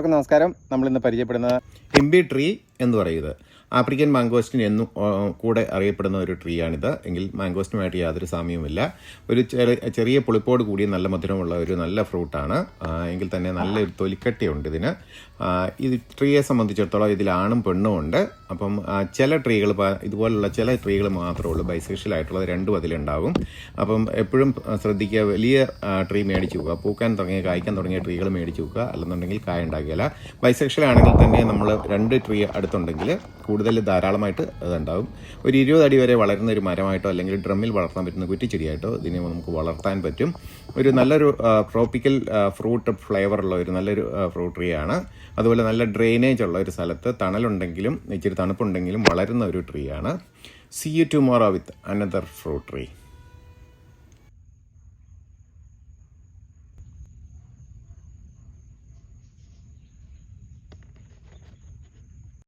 എല്ലാവർക്കും നമസ്കാരം. നമ്മൾ ഇന്ന് പരിചയപ്പെടുന്നത് എം ബി ട്രീ എന്ന് പറയുന്നത്. ആഫ്രിക്കൻ മാംഗോസ്റ്റിൻ എന്നും കൂടെ അറിയപ്പെടുന്ന ഒരു ട്രീ ആണിത് എങ്കിൽ മാംഗോസ്റ്റിനുമായിട്ട് യാതൊരു സാമ്യവുമില്ല. ഒരു ചെറിയ പുളിപ്പോട് കൂടിയ നല്ല മധുരമുള്ള ഒരു നല്ല ഫ്രൂട്ടാണ്. എങ്കിൽ തന്നെ നല്ലൊരു തൊലിക്കട്ടിയുണ്ട് ഇതിന്. ഇത് ട്രീയെ സംബന്ധിച്ചിടത്തോളം ഇതിൽ ആണും പെണ്ണും ഉണ്ട്. അപ്പം ചില ട്രീകൾ ഇതുപോലുള്ള ചില ട്രീകൾ മാത്രമേ ഉള്ളൂ. ബൈസെക്ഷൽ ആയിട്ടുള്ളത് രണ്ടും അതിലുണ്ടാവും. അപ്പം എപ്പോഴും ശ്രദ്ധിക്കുക വലിയ ട്രീ മേടിച്ച് വെക്കുക. പൂക്കാൻ തുടങ്ങിയ കായ്ക്കാൻ തുടങ്ങിയ ട്രീകൾ മേടിച്ച് വെക്കുക. അല്ലെന്നുണ്ടെങ്കിൽ കായ ഉണ്ടാകില്ല ബൈസെക്ഷൽ ആണെങ്കിൽ തന്നെ നമ്മൾ രണ്ട് ട്രീ അടുത്തുണ്ടെങ്കിൽ കൂടുതൽ ധാരാളമായിട്ട് അതുണ്ടാവും ഒരു ഇരുപത് അടി വരെ വളരുന്ന ഒരു മരമായിട്ടോ അല്ലെങ്കിൽ ഡ്രമ്മിൽ വളർത്താൻ പറ്റുന്ന കുറ്റിച്ചെടിയായിട്ടോ ഇതിനെ നമുക്ക് വളർത്താൻ പറ്റും. ഒരു നല്ലൊരു ട്രോപ്പിക്കൽ ഫ്രൂട്ട് ഫ്ലേവറുള്ള ഒരു നല്ലൊരു ഫ്രൂട്ട് ട്രീ ആണ്. അതുപോലെ നല്ല ഡ്രെയിനേജ് ഉള്ള ഒരു സ്ഥലത്ത് തണലുണ്ടെങ്കിലും ഇച്ചിരി തണുപ്പുണ്ടെങ്കിലും വളരുന്ന ഒരു ട്രീ ആണ്. See you tomorrow with another fruit tree